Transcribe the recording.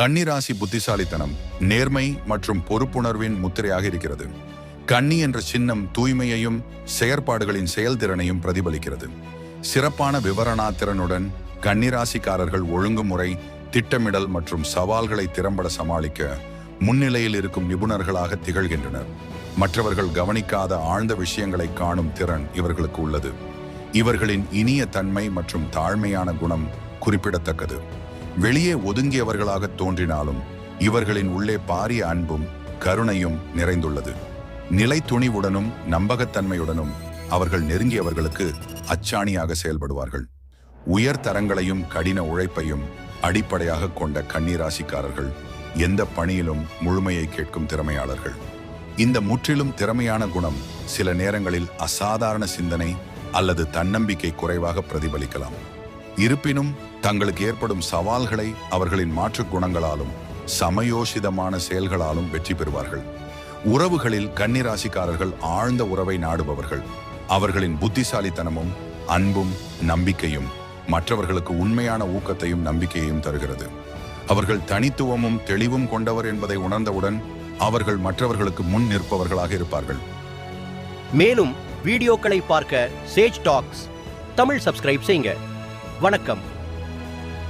கன்னிராசி புத்திசாலித்தனம் நேர்மை மற்றும் பொறுப்புணர்வின் முத்திரையாக இருக்கிறது. கன்னி என்ற சின்னம் தூய்மையையும் செயற்பாடுகளின் செயல்திறனையும் பிரதிபலிக்கிறது. சிறப்பான விவரணாத்திறனுடன் கன்னிராசிக்காரர்கள் ஒழுங்குமுறை திட்டமிடல் மற்றும் சவால்களை திறம்பட சமாளிக்க முன்னிலையில் இருக்கும் நிபுணர்களாக திகழ்கின்றனர். மற்றவர்கள் கவனிக்காத ஆழ்ந்த விஷயங்களை காணும் திறன் இவர்களுக்கு உள்ளது. இவர்களின் இனிய தன்மை மற்றும் தாழ்மையான குணம் குறிப்பிடத்தக்கது. வெளியே ஒதுங்கியவர்களாக தோன்றினாலும் இவர்களின் உள்ளே பாரிய அன்பும் கருணையும் நிறைந்துள்ளது. நிலை துணிவுடனும் நம்பகத்தன்மையுடனும் அவர்கள் நெருங்கியவர்களுக்கு அச்சாணியாக செயல்படுவார்கள். உயர் தரங்களையும் கடின உழைப்பையும் அடிப்படையாக கொண்ட கன்னிராசிக்காரர்கள் எந்த பணியிலும் முழுமையை கேட்கும் திறமையாளர்கள். இந்த முற்றிலும் திறமையான குணம் சில நேரங்களில் அசாதாரண சிந்தனை அல்லது தன்னம்பிக்கை குறைவாக பிரதிபலிக்கலாம். இருப்பினும் தங்களுக்கு ஏற்படும் சவால்களை அவர்களின் மாற்றுக் குணங்களாலும் சமயோசிதமான செயல்களாலும் வெற்றி பெறுவார்கள். உறவுகளில் கன்னிராசிக்காரர்கள் ஆழ்ந்த உறவை நாடுபவர்கள். அவர்களின் புத்திசாலித்தனமும் அன்பும் நம்பிக்கையும் மற்றவர்களுக்கு உண்மையான ஊக்கத்தையும் நம்பிக்கையையும் தருகிறது. அவர்கள் தனித்துவமும் தெளிவும் கொண்டவர் என்பதை உணர்ந்தவுடன் அவர்கள் மற்றவர்களுக்கு முன் நிற்பவர்களாக இருப்பார்கள். மேலும் வீடியோக்களை பார்க்க சேஜ் டாக்ஸ். தமிழ் சப்ஸ்கிரைப் செய்யுங்க. வணக்கம்.